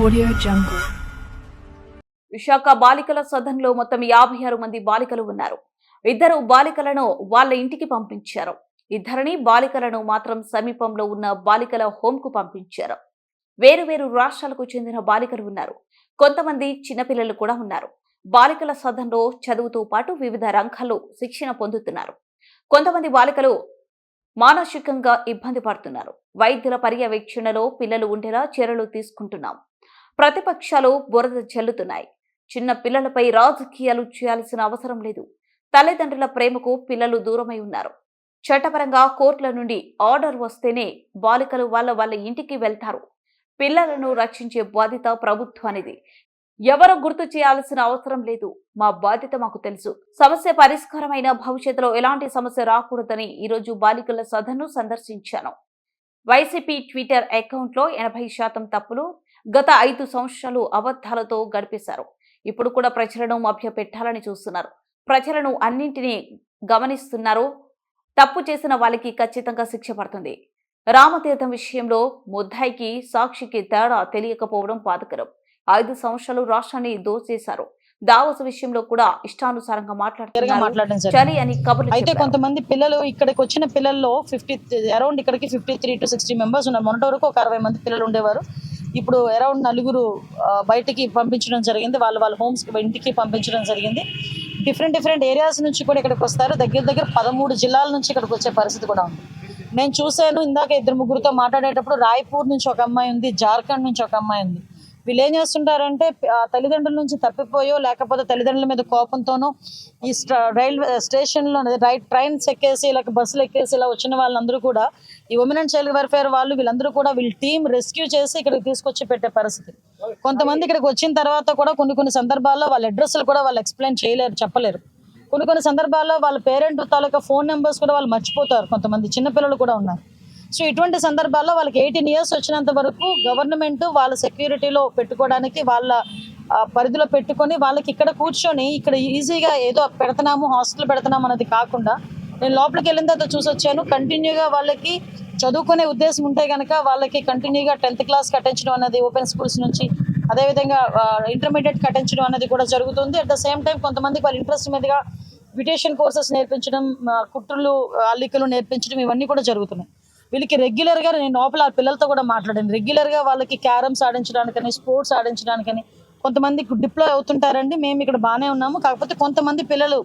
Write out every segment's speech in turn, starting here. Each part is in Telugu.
Audio Jungle. విశాఖ బాలికల సదన్లో మొత్తం యాభై ఆరు మంది బాలికలు ఉన్నారు. ఇద్దరు బాలికలను వాళ్ళ ఇంటికి పంపించారు. ఇద్దరిని బాలికలను మాత్రం సమీపంలో ఉన్న బాలికల హోంకు పంపించారు. వేరు వేరు రాష్ట్రాలకు చెందిన బాలికలు ఉన్నారు. కొంతమంది చిన్నపిల్లలు కూడా ఉన్నారు. బాలికల సదన్లో చదువుతో పాటు వివిధ రంగాల్లో శిక్షణ పొందుతున్నారు. కొంతమంది బాలికలు మానసికంగా ఇబ్బంది పడుతున్నారు. వైద్యుల పర్యవేక్షణలో పిల్లలు ఉండేలా చర్యలు తీసుకుంటున్నాం. ప్రతిపక్షాలు బురద చెల్లుతున్నాయి చిన్న పిల్లలపై రాజకీయాలు చేయాల్సిన అవసరం లేదు. తల్లిదండ్రుల ప్రేమకు పిల్లలు దూరమై ఉన్నారు. చట్టపరంగా కోర్టుల నుండి ఆర్డర్ వస్తేనే బాలికలు వాళ్ళ వాళ్ళ ఇంటికి వెళ్తారు. పిల్లలను రక్షించే బాధ్యత ప్రభుత్వానిది. ఎవరు గుర్తు చేయాల్సిన అవసరం లేదు. మా బాధ్యత మాకు తెలుసు. సమస్య పరిష్కారమైన భవిష్యత్తులో ఎలాంటి సమస్య రాకూడదని ఈరోజు బాలికల సదను సందర్శించాను. వైసీపీ ట్విట్టర్ అకౌంట్లో ఎనభై శాతం తప్పులు గత ఐదు సంవత్సరాలు అబద్ధాలతో గడిపేశారు. ఇప్పుడు కూడా ప్రజలను మభ్యపెట్టాలని చూస్తున్నారు. ప్రజలను అన్నింటినీ గమనిస్తున్నారు. తప్పు చేసిన వాళ్ళకి ఖచ్చితంగా శిక్ష పడుతుంది. రామతీర్థం విషయంలో ముద్దాయికి సాక్షికి తేడా తెలియకపోవడం బాధకరం. ఐదు సంవత్సరాలు రాష్ట్రాన్ని దోచేశారు. దావోస్ విషయంలో కూడా ఇష్టానుసారంగా మాట్లాడుతున్నారు. చలి అని కబుర్లు అయితే. కొంతమంది పిల్లలు ఇక్కడికి వచ్చిన పిల్లల్లో ఫిఫ్టీ అరౌండ్ ఇక్కడికి fifty three to sixty members ఉన్నారు. మొన్నటి వరకు ఒక అరవై మంది పిల్లలు ఉండేవారు. ఇప్పుడు అరౌండ్ నలుగురు బయటికి పంపించడం జరిగింది. వాళ్ళు వాళ్ళ హోమ్స్ ఇంటికి పంపించడం జరిగింది. డిఫరెంట్ డిఫరెంట్ ఏరియాస్ నుంచి కూడా ఇక్కడికి వస్తారు. దగ్గర దగ్గర పదమూడు జిల్లాల నుంచి ఇక్కడికి వచ్చే పరిస్థితి కూడా ఉంది. నేను చూశాను ఇందాక ఇద్దరు ముగ్గురితో మాట్లాడేటప్పుడు రాయ్పూర్ నుంచి ఒక అమ్మాయి ఉంది జార్ఖండ్ నుంచి ఒక అమ్మాయి ఉంది. వీళ్ళు ఏం చేస్తుంటారంటే ఆ తల్లిదండ్రుల నుంచి తప్పిపోయో లేకపోతే తల్లిదండ్రుల మీద కోపంతోనో ఈ స్ట- రైల్వే స్టేషన్లో రైట్ ట్రైన్స్ ఎక్కేసి ఇలా బస్సులు ఎక్కేసి ఇలా వచ్చిన వాళ్ళందరూ కూడా ఈ ఉమెన్ అండ్ చైల్డ్ వెల్ఫేర్ వాళ్ళు వీళ్ళందరూ కూడా వీళ్ళ టీం రెస్క్యూ చేసి ఇక్కడికి తీసుకొచ్చి పెట్టే పరిస్థితి. కొంతమంది ఇక్కడికి వచ్చిన తర్వాత కూడా కొన్ని కొన్ని సందర్భాల్లో వాళ్ళ అడ్రస్లు కూడా వాళ్ళు ఎక్స్ప్లెయిన్ చేయలేరు చెప్పలేరు. కొన్ని కొన్ని సందర్భాల్లో వాళ్ళ పేరెంట్ తాలూకా ఫోన్ నెంబర్స్ కూడా వాళ్ళు మర్చిపోతారు కొంతమంది చిన్నపిల్లలు కూడా ఉన్నారు. సో ఇటువంటి సందర్భాల్లో వాళ్ళకి ఎయిటీన్ ఇయర్స్ వచ్చినంత వరకు గవర్నమెంట్ వాళ్ళ సెక్యూరిటీలో పెట్టుకోవడానికి వాళ్ళ పరిధిలో పెట్టుకొని వాళ్ళకి ఇక్కడ కూర్చొని ఇక్కడ ఈజీగా ఏదో పెడుతున్నాము హాస్టల్ పెడుతున్నాము అన్నది కాకుండా నేను లోపలికి వెళ్ళిన తర్వాత చూసి వచ్చాను కంటిన్యూగా వాళ్ళకి చదువుకునే ఉద్దేశం ఉంటే కనుక వాళ్ళకి కంటిన్యూగా టెన్త్ క్లాస్ కట్టించడం అనేది ఓపెన్ స్కూల్స్ నుంచి అదేవిధంగా ఇంటర్మీడియట్ కట్టించడం అనేది కూడా జరుగుతుంది. అట్ ద సేమ్ టైం కొంతమందికి వాళ్ళ ఇంట్రెస్ట్ మీదుగా బ్యూటేషన్ కోర్సెస్ నేర్పించడం కుట్రులు అల్లికలు నేర్పించడం ఇవన్నీ కూడా జరుగుతున్నాయి. వీళ్ళకి రెగ్యులర్గా నేను లోపల ఆ పిల్లలతో కూడా మాట్లాడాను. రెగ్యులర్గా వాళ్ళకి క్యారమ్స్ ఆడించడానికని స్పోర్ట్స్ ఆడించడానికని కొంతమంది డిప్లాయ్ అవుతుంటారండి. మేము ఇక్కడ బాగానే ఉన్నాము. కాకపోతే కొంతమంది పిల్లలు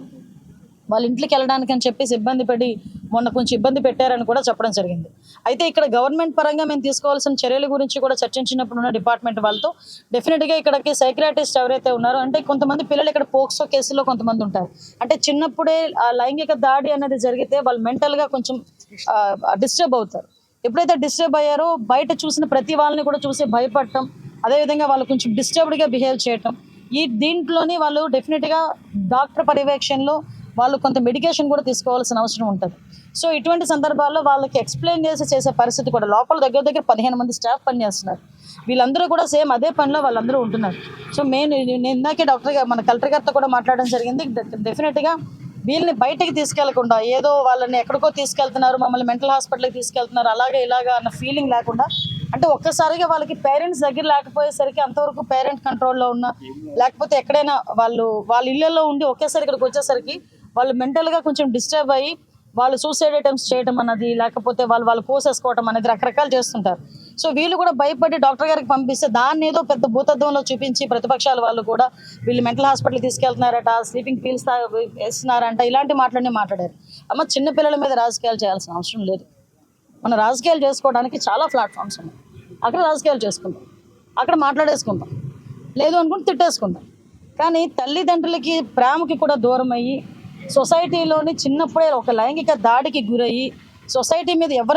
వాళ్ళ ఇంట్లోకి వెళ్ళడానికి అని చెప్పేసి ఇబ్బంది పడి మొన్న కొంచెం ఇబ్బంది పెట్టారని కూడా చెప్పడం జరిగింది. అయితే ఇక్కడ గవర్నమెంట్ పరంగా మేము తీసుకోవాల్సిన చర్యల గురించి కూడా చర్చించినప్పుడు ఉన్న డిపార్ట్మెంట్ వాళ్ళతో డెఫినెట్గా ఇక్కడికి సైక్రాటిస్ట్ ఎవరైతే ఉన్నారో అంటే కొంతమంది పిల్లలు ఇక్కడ పోక్సో కేసులో కొంతమంది ఉంటారు. అంటే చిన్నప్పుడే ఆ లైంగిక దాడి అనేది జరిగితే వాళ్ళు మెంటల్గా కొంచెం డిస్టర్బ్ అవుతారు. ఎప్పుడైతే డిస్టర్బ్ అయ్యారో బయట చూసిన ప్రతి వాళ్ళని కూడా చూసి భయపడటం అదేవిధంగా వాళ్ళు కొంచెం డిస్టర్బ్డ్గా బిహేవ్ చేయటం. ఈ దీంట్లోనే వాళ్ళు డెఫినెట్గా డాక్టర్ పర్యవేక్షణలో వాళ్ళు కొంత మెడికేషన్ కూడా తీసుకోవాల్సిన అవసరం ఉంటుంది. సో ఇటువంటి సందర్భాల్లో వాళ్ళకి ఎక్స్ప్లెయిన్ చేసి చేసే పరిస్థితి కూడా లోపల దగ్గర దగ్గర పదిహేను మంది స్టాఫ్ పనిచేస్తున్నారు. వీళ్ళందరూ కూడా సేమ్ అదే పనిలో వాళ్ళందరూ ఉంటున్నారు. సో మెయిన్ నేను ఇందాకే డాక్టర్ గారు మన కలెక్టర్ గారితో కూడా మాట్లాడడం జరిగింది. డెఫినెట్గా వీళ్ళని బయటకి తీసుకెళ్ళకుండా ఏదో వాళ్ళని ఎక్కడికో తీసుకెళ్తున్నారు మమ్మల్ని మెంటల్ హాస్పిటల్కి తీసుకెళ్తున్నారు అలాగే ఇలాగా అన్న ఫీలింగ్ లేకుండా అంటే ఒక్కసారిగా వాళ్ళకి పేరెంట్స్ దగ్గర లేకపోయేసరికి అంతవరకు పేరెంట్ కంట్రోల్లో ఉన్న లేకపోతే ఎక్కడైనా వాళ్ళు వాళ్ళ ఇళ్ళలో ఉండి ఒకేసారి ఇక్కడికి వచ్చేసరికి వాళ్ళు మెంటల్గా కొంచెం డిస్టర్బ్ అయ్యి వాళ్ళు సూసైడ్ అటెంప్ట్స్ చేయడం అన్నది లేకపోతే వాళ్ళు వాళ్ళు కోసేసుకోవడం అనేది రకరకాలు చేస్తుంటారు. సో వీళ్ళు కూడా భయపడి డాక్టర్ గారికి పంపిస్తే దాన్ని ఏదో పెద్ద భూతత్వంలో చూపించి ప్రతిపక్షాల వాళ్ళు కూడా వీళ్ళు మెంటల్ హాస్పిటల్ తీసుకెళ్తున్నారట స్లీపింగ్ పీల్స్ వేస్తున్నారంట ఇలాంటి మాటలన్నీ మాట్లాడారు. అమ్మ చిన్న పిల్లల మీద రాజకీయాలు చేయాల్సిన అవసరం లేదు. మన రాజకీయాలు చేసుకోవడానికి చాలా ప్లాట్ఫామ్స్ ఉన్నాయి. అక్కడ రాజకీయాలు చేసుకుంటాం. అక్కడ మాట్లాడేసుకుంటాం. లేదు అనుకుంటే తిట్టేసుకుంటాం. కానీ తల్లిదండ్రులకి ప్రేమకి కూడా దూరం అయ్యి సొసైటీలోని చిన్నప్పుడే ఒక లైంగిక దాడికి గురయ్యి సొసైటీ మీద ఎవరి